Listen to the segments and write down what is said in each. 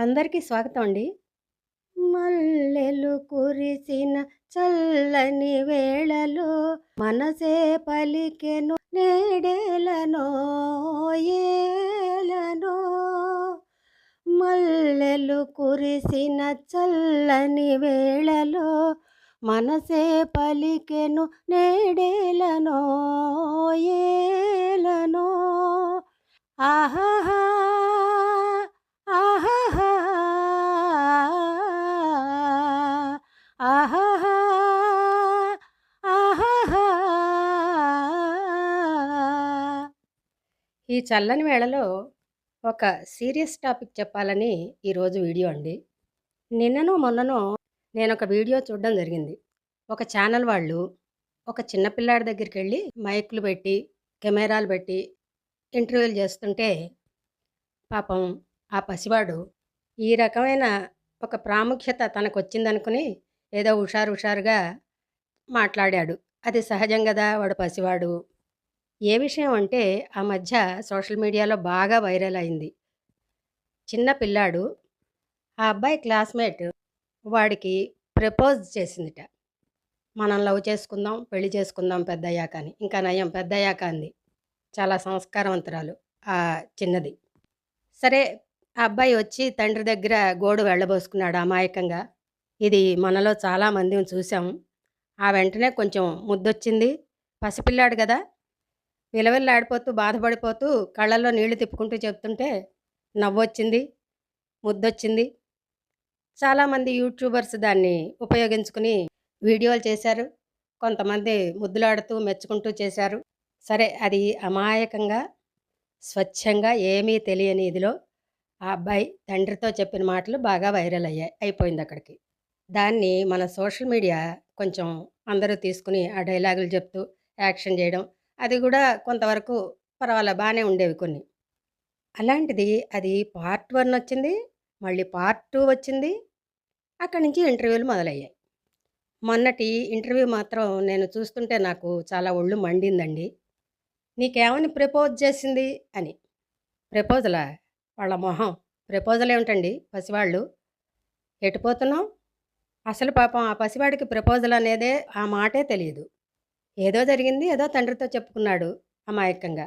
అందరికీ స్వాగతం అండి. మల్లెలు కురిసిన చల్లని వేళలో మనసే పలికెను నేడేలనో ఏలనో మల్లెలు కురిసిన చల్లని వేళలో మనసే పలికెను నేడేలనో ఏలనో ఆహా ఈ చల్లని వేళలో ఒక సీరియస్ టాపిక్ చెప్పాలని ఈరోజు వీడియో అండి. నిన్ననో, మొన్ననో ఒక వీడియో చూడడం జరిగింది. ఒక ఛానల్ వాళ్ళు ఒక చిన్న పిల్లాడి దగ్గరికెళ్ళి మైక్లు పెట్టి, కెమెరాలు పెట్టి ఇంటర్వ్యూలు చేస్తుంటే పాపం ఆ పసివాడు ఈ రకమైన ఒక ప్రాముఖ్యత తనకు వచ్చిందనుకుని ఏదో హుషారు హుషారుగా మాట్లాడాడు. అది సహజం కదా వాడు పసివాడు. ఏ విషయం అంటే ఆ మధ్య సోషల్ మీడియాలో బాగా వైరల్ అయింది. చిన్న పిల్లాడు ఆ అబ్బాయి క్లాస్‌మేట్ వాడికి ప్రపోజ్ చేసిందిట. మనం లవ్ చేసుకుందాం, పెళ్ళి చేసుకుందాం పెద్దయ్యాక అని. ఇంకా నయం పెద్దయ్యాక అంది. చాలా సంస్కారవంతురాలు ఆ చిన్నది. సరే ఆ అబ్బాయి వచ్చి తండ్రి దగ్గర గోడు వెళ్ళబోసుకున్నాడు అమాయకంగా. ఇది మనలో చాలామందిని చూసాం. ఆ వెంటనే కొంచెం ముద్దొచ్చింది. పసిపిల్లాడు కదా విలవిల్లాడిపోతూ, బాధపడిపోతూ కళ్ళల్లో నీళ్ళు తిప్పుకుంటూ చెప్తుంటే నవ్వొచ్చింది. ముద్దొచ్చింది. చాలామంది యూట్యూబర్స్ దాన్ని ఉపయోగించుకుని వీడియోలు చేశారు. కొంతమంది ముద్దులాడుతూ, మెచ్చుకుంటూ చేశారు. సరే అది అమాయకంగా, స్వచ్ఛంగా ఏమీ తెలియని ఇదిలో ఆ అబ్బాయి తండ్రితో చెప్పిన మాటలు బాగా వైరల్ అయ్యాయి. అయిపోయింది అక్కడికి దాన్ని మన సోషల్ మీడియా కొంచెం అందరూ తీసుకుని ఆ డైలాగులు చెప్తూ యాక్షన్ చేయడం. అది కూడా కొంతవరకు పర్వాలే బాగానే ఉండేవి కొన్ని. అలాంటిది అది పార్ట్ వన్ వచ్చింది. మళ్ళీ పార్ట్ టూ వచ్చింది. అక్కడి నుంచి ఇంటర్వ్యూలు మొదలయ్యాయి. మొన్నటి ఇంటర్వ్యూ మాత్రం నేను చూస్తుంటే నాకు చాలా ఒళ్ళు మండిందండి. నీకేమని ప్రపోజ్ చేసింది అని. ప్రపోజలా? వాళ్ళ మొహం. ప్రపోజల్ ఏమిటండి పసివాళ్ళు. ఎటుపోతున్నాం అసలు పాపం ఆ పసివాడికి ప్రపోజల్ అనేదే ఆ మాటే తెలియదు ఏదో జరిగింది. ఏదో తండ్రితో చెప్పుకున్నాడు అమాయకంగా.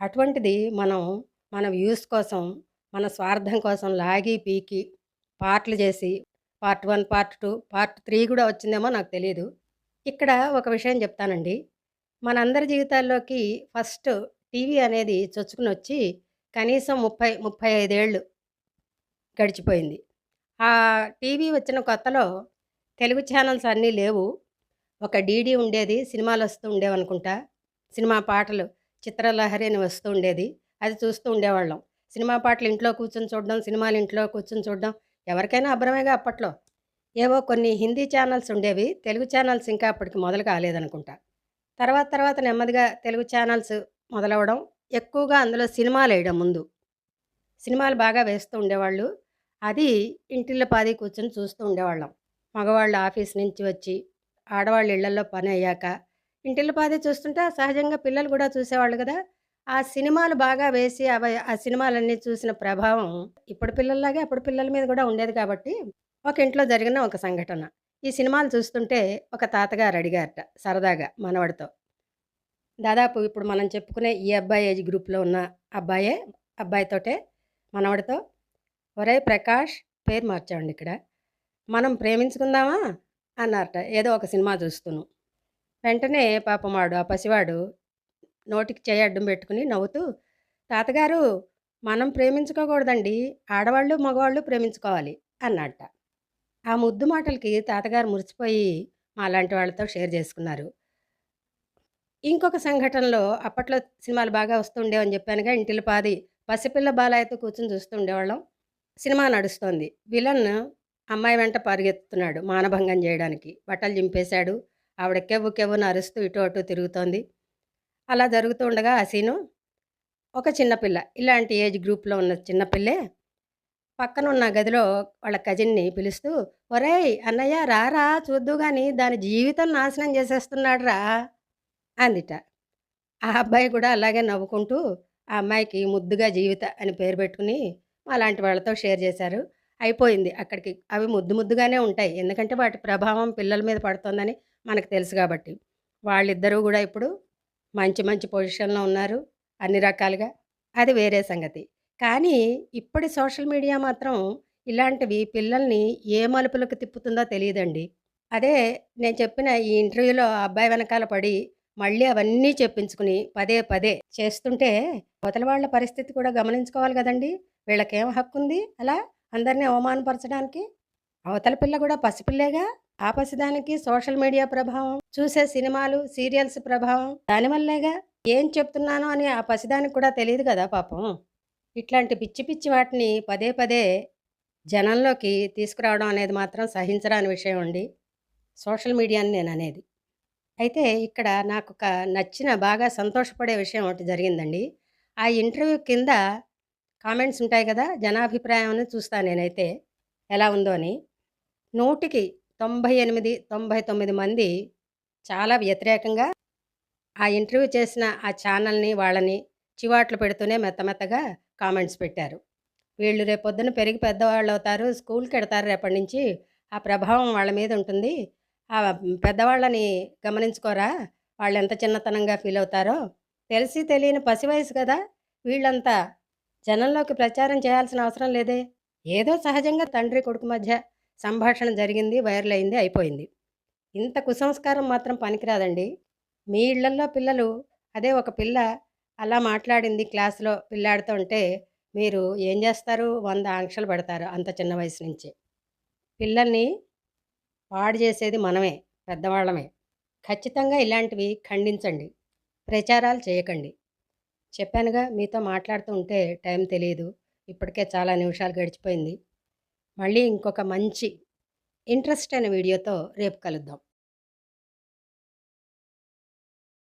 అటువంటిది మనం మన వ్యూస్ కోసం, మన స్వార్థం కోసం లాగి పీకి పార్ట్‌లు చేసి part one part two part three కూడా వచ్చిందేమో నాకు తెలియదు ఇక్కడ ఒక విషయం చెప్తానండి. మనందరి జీవితాల్లోకి ఫస్ట్ టీవీ అనేది చొచ్చుకునొచ్చి కనీసం ముప్పై ముప్పై ఐదేళ్ళు గడిచిపోయింది. ఆ టీవీ వచ్చిన కొత్తలో తెలుగు ఛానల్స్ అన్నీ లేవు. ఒక డీడీ ఉండేది. సినిమాలు వస్తూ ఉండేవనుకుంటా. సినిమా పాటలు 'చిత్రలహరి' అని వస్తూ ఉండేది. అది చూస్తూ ఉండేవాళ్ళం. సినిమా పాటలు ఇంట్లో కూర్చొని చూడడం, సినిమాలు ఇంట్లో కూర్చొని చూడడం ఎవరికైనా అభ్రమేగా అప్పట్లో. ఏవో కొన్ని హిందీ ఛానల్స్ ఉండేవి. తెలుగు ఛానల్స్ ఇంకా అప్పటికి మొదలు కాలేదనుకుంటా. తర్వాత తర్వాత నెమ్మదిగా తెలుగు ఛానల్స్ మొదలవడం ఎక్కువగా అందులో సినిమాలు వేయడం ముందు. సినిమాలు బాగా వేస్తూ ఉండేవాళ్ళు. అది ఇంటిల్లో పాది కూర్చొని చూస్తూ ఉండేవాళ్ళం. మగవాళ్ళు ఆఫీస్ నుంచి వచ్చి, ఆడవాళ్ళ ఇళ్ళల్లో పని అయ్యాక పనయ్యాక ఇంటిల్లిపాది చూస్తుంటే సహజంగా పిల్లలు కూడా చూసేవాళ్ళు కదా ఆ సినిమాలు బాగా వేసి అవ ఆ సినిమాలన్నీ చూసిన ప్రభావం ఇప్పుడు పిల్లల్లాగే అప్పుడు పిల్లల మీద కూడా ఉండేది కాబట్టి ఒక ఇంట్లో జరిగిన ఒక సంఘటన. ఈ సినిమాలు చూస్తుంటే ఒక తాతగారు అడిగారట సరదాగా మనవడితో. దాదాపు ఇప్పుడు మనం చెప్పుకునే ఈ అబ్బాయి ఏజ్ గ్రూప్‌లో ఉన్న అబ్బాయే అబ్బాయితోటే మనవడితో "ఒరేయ్ ప్రకాష్" పేరు మార్చామండి ఇక్కడ. "మనం ప్రేమించుకుందామా?" అన్నారట. ఏదో ఒక సినిమా చూస్తును వెంటనే పాపం వాడు ఆ పసివాడు నోటికి చేయి అడ్డం పెట్టుకుని నవ్వుతూ "తాతగారు మనం ప్రేమించుకోకూడదండి. ఆడవాళ్ళు, మగవాళ్ళు ప్రేమించుకోవాలి" అన్నాడట. ఆ ముద్దు మాటలకి తాతగారు మురిసిపోయి మాలాంటి వాళ్ళతో షేర్ చేసుకున్నారు. ఇంకొక సంఘటనలో అప్పట్లో సినిమాలు బాగా వస్తుండేవని చెప్పానుగా చెప్పానుగా పాది పసిపిల్ల బాలయ్యతో కూర్చొని చూస్తుండేవాళ్ళం సినిమా నడుస్తోంది. విలన్ అమ్మాయి వెంట పరిగెత్తుతున్నాడు మానభంగం చేయడానికి. బట్టలు చింపేశాడు. ఆవిడ కెవ్వు కెవ్వున అరుస్తూ ఇటు అటు తిరుగుతోంది. అలా జరుగుతూ ఉండగా ఆ సీను ఒక చిన్నపిల్ల ఇలాంటి ఏజ్ గ్రూప్‌లో ఉన్న చిన్నపిల్లే పక్కన పక్కనున్న గదిలో వాళ్ళ కజిన్‌ని పిలుస్తూ "ఒరేయ్! అన్నయ్య రారా చూద్దు కానీ దాని జీవితం నాశనం చేసేస్తున్నాడురా" అందిట. ఆ అబ్బాయి కూడా అలాగే నవ్వుకుంటూ ఆ అమ్మాయికి ముద్దుగా జీవిత అని పేరు పెట్టుకుని మాలాంటి వాళ్ళతో షేర్ చేశారు. అయిపోయింది అక్కడికి. అవి ముద్దు ముద్దుగానే ఉంటాయి. ఎందుకంటే వాటి ప్రభావం పిల్లల మీద పడుతోందని మనకు తెలుసు కాబట్టి వాళ్ళిద్దరూ కూడా ఇప్పుడు మంచి మంచి పొజిషన్‌లో ఉన్నారు. అన్ని రకాలుగా. అది వేరే సంగతి. కానీ ఇప్పటి సోషల్ మీడియా మాత్రం ఇలాంటివి పిల్లల్ని ఏ మలుపులకు తిప్పుతుందో తెలియదండి అదే నేను చెప్పిన ఈ ఇంటర్వ్యూలో అబ్బాయి వెనకాల పడి మళ్ళీ అవన్నీ చెప్పించుకుని పదే పదే చేస్తుంటే అవతల వాళ్ళ పరిస్థితి కూడా గమనించుకోవాలి కదండి వీళ్ళకేం హక్కుంది అలా అందరిని అవమానపరచడానికి? అవతల పిల్ల కూడా పసిపిల్లేగా! ఆ పసిదానికి సోషల్ మీడియా ప్రభావం, చూసే సినిమాలు, సీరియల్స్ ప్రభావం దానివల్లేగా! ఏం చెప్తున్నానో అని ఆ పసిదానికి కూడా తెలియదు కదా పాపం. ఇట్లాంటి పిచ్చి పిచ్చి వాటిని పదే పదే జనంలోకి తీసుకురావడం అనేది మాత్రం సహించరాని విషయం అండి. సోషల్ మీడియాని అనేది అయితే ఇక్కడ నాకు ఒక నచ్చిన బాగా సంతోషపడే విషయం ఒకటి జరిగిందండి. ఆ ఇంటర్వ్యూ కింద కామెంట్స్ ఉంటాయి కదా జనాభిప్రాయం అని చూస్తా నేనైతే ఎలా ఉందో అని. నూటికి 98, 99 మంది చాలా వ్యతిరేకంగా ఆ ఇంటర్వ్యూ చేసిన ఆ ఛానల్‌ని, వాళ్ళని చివాట్లు పెడుతూనే మెత్త మెత్తగా కామెంట్స్ పెట్టారు. వీళ్ళు రేపొద్దున పెరిగి పెద్దవాళ్ళు అవుతారు స్కూల్కి వెడతారు రేపటి నుంచి. ఆ ప్రభావం వాళ్ళ మీద ఉంటుంది. ఆ పెద్దవాళ్ళని గమనించుకోరా? వాళ్ళు ఎంత చిన్నతనంగా ఫీల్ అవుతారో తెలిసి తెలియని పసి వయసు కదా వీళ్ళంతా జనంలోకి ప్రచారం చేయాల్సిన అవసరం లేదే. ఏదో సహజంగా తండ్రి, కొడుకు మధ్య సంభాషణ జరిగింది. వైరల్ అయింది. అయిపోయింది. ఇంత కుసంస్కారం మాత్రం పనికిరాదండి. మీ ఇళ్ళల్లో పిల్లలు అదే ఒక పిల్ల అలా మాట్లాడింది క్లాస్‌లో పిల్లాడితో ఉంటే మీరు ఏం చేస్తారు వంద ఆంక్షలు పెడతారు అంత చిన్న వయసు నుంచే. పిల్లల్ని పాడు చేసేది మనమే. పెద్దవాళ్ళమే. ఖచ్చితంగా ఇలాంటివి ఖండించండి. ప్రచారాలు చేయకండి. చెప్పానుగా మీతో మాట్లాడుతూ ఉంటే టైం తెలియదు ఇప్పటికే చాలా నిమిషాలు గడిచిపోయింది. మళ్ళీ ఇంకొక మంచి ఇంట్రెస్ట్ అయిన వీడియోతో రేపు కలుద్దాం.